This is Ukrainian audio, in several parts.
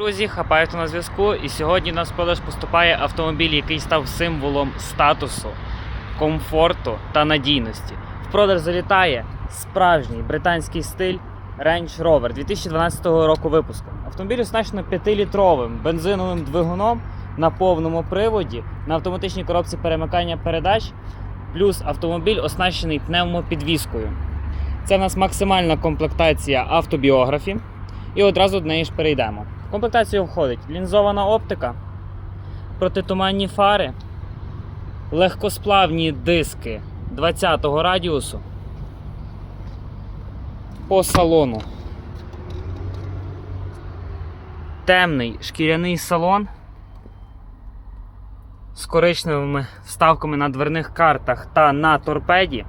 Друзі, хапаєте на зв'язку. І сьогодні на продаж поступає автомобіль, який став символом статусу, комфорту та надійності. В продаж залітає справжній британський стиль Range Rover 2012 року випуску. Автомобіль оснащено 5-літровим бензиновим двигуном на повному приводі на автоматичній коробці перемикання передач. Плюс автомобіль оснащений пневмопідвіскою. Це в нас максимальна комплектація автобіографі. І одразу до неї ж перейдемо. В комплектацію входить лінзована оптика, протитуманні фари, легкосплавні диски 20-го радіусу. По салону. Темний шкіряний салон з коричневими вставками на дверних картах та на торпеді.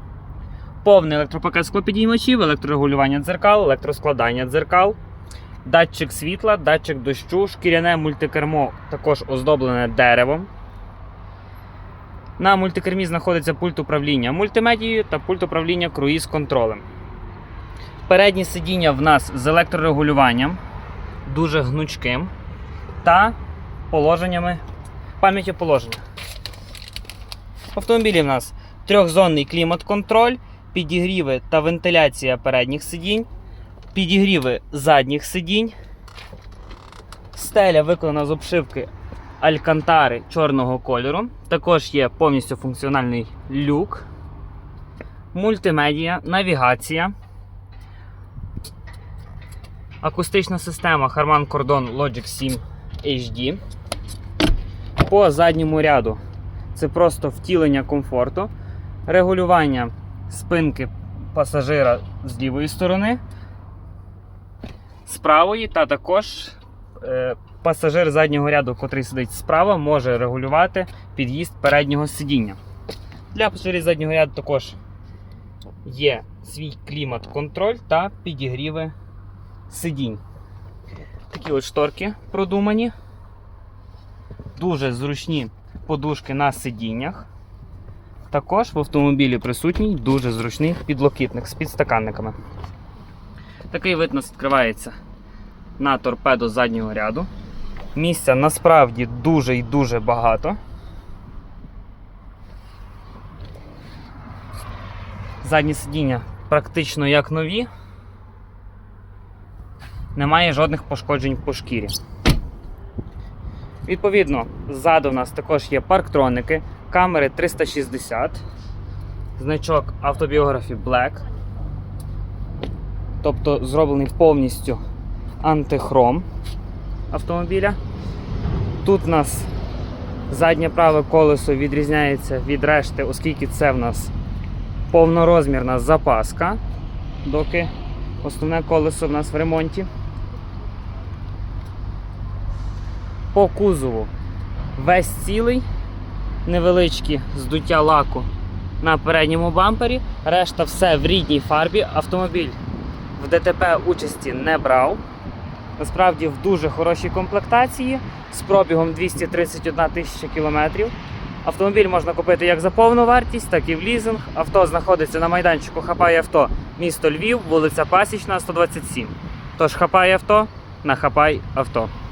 Повний електропакет склопідіймачів, електрорегулювання дзеркал, електроскладання дзеркал, датчик світла, датчик дощу, шкіряне мультикермо також оздоблене деревом. На мультикермі знаходиться пульт управління мультимедією та пульт управління круїз-контролем. Переднє сидіння в нас з електрорегулюванням, дуже гнучким та положеннями пам'яттю положення. В автомобілі в нас трьохзонний клімат-контроль, підігріви та вентиляція передніх сидінь, підігріви задніх сидінь. Стеля виконана з обшивки алькантари чорного кольору. Також є повністю функціональний люк, мультимедія, навігація, акустична система Harman Kardon Logic 7 HD. По задньому ряду це просто втілення комфорту, регулювання спинки пасажира з лівої сторони, з правої, та також е, пасажир заднього ряду, котрий сидить справа, може регулювати під'їзд переднього сидіння. Для пасажирів заднього ряду також є свій клімат-контроль та підігріви сидінь. Такі от шторки продумані. Дуже зручні подушки на сидіннях. Також в автомобілі присутній дуже зручний підлокітник з підстаканниками. Такий вид нас відкривається на торпедо заднього ряду. Місця насправді дуже і дуже багато. Задні сидіння практично як нові. Немає жодних пошкоджень по шкірі. Відповідно, ззаду в нас також є парктроники, камери 360, значок автобіографі Black. Тобто зроблений повністю антихром автомобіля. Тут у нас заднє праве колесо відрізняється від решти, оскільки це в нас повнорозмірна запаска, доки основне колесо в нас в ремонті. По кузову весь цілий, невеличкі здуття лаку на передньому бампері, решта все в рідній фарбі. Автомобіль в ДТП участі не брав. Насправді в дуже хорошій комплектації з пробігом 231 тисяча кілометрів. Автомобіль можна купити як за повну вартість, так і в лізинг. Авто знаходиться на майданчику Хапає авто, місто Львів, вулиця Пасічна, 127. Тож хапай авто на хапай авто.